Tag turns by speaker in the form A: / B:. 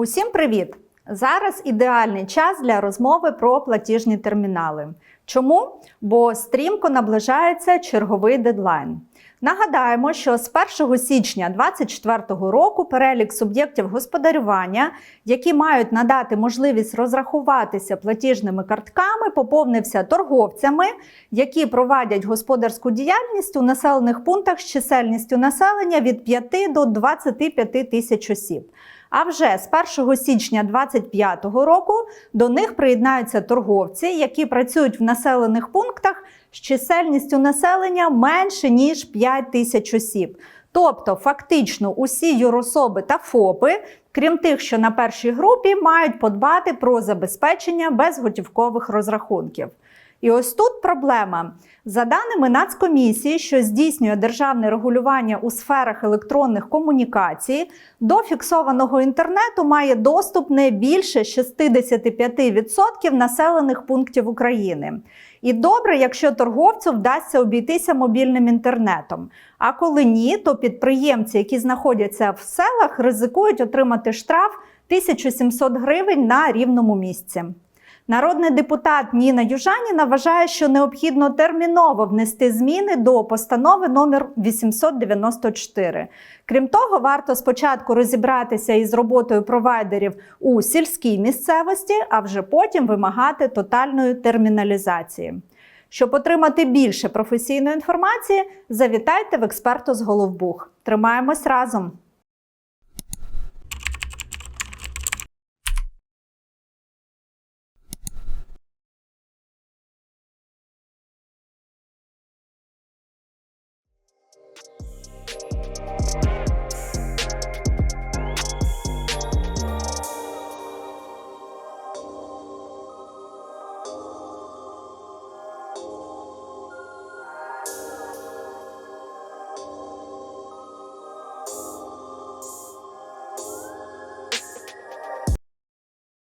A: Усім привіт! Зараз ідеальний час для розмови про платіжні термінали. Чому? Бо стрімко наближається черговий дедлайн. Нагадаємо, що з 1 січня 2024 року перелік суб'єктів господарювання, які мають надати можливість розрахуватися платіжними картками, поповнився торговцями, які провадять господарську діяльність у населених пунктах з чисельністю населення від 5 до 25 тисяч осіб. А вже з 1 січня 2025 року до них приєднаються торговці, які працюють в населених пунктах з чисельністю населення менше ніж 5 тисяч осіб. Тобто, фактично, усі юрособи та ФОПи, крім тих, що на першій групі, мають подбати про забезпечення безготівкових розрахунків. І ось тут проблема. За даними Нацкомісії, що здійснює державне регулювання у сферах електронних комунікацій, до фіксованого інтернету має доступ не більше 65% населених пунктів України. І добре, якщо торговцю вдасться обійтися мобільним інтернетом. А коли ні, то підприємці, які знаходяться в селах, ризикують отримати штраф 1700 гривень на рівному місці. Народний депутат Ніна Южаніна вважає, що необхідно терміново внести зміни до постанови номер 894. Крім того, варто спочатку розібратися із роботою провайдерів у сільській місцевості, а вже потім вимагати тотальної терміналізації. Щоб отримати більше професійної інформації, завітайте в експерту з Головбух. Тримаємось разом!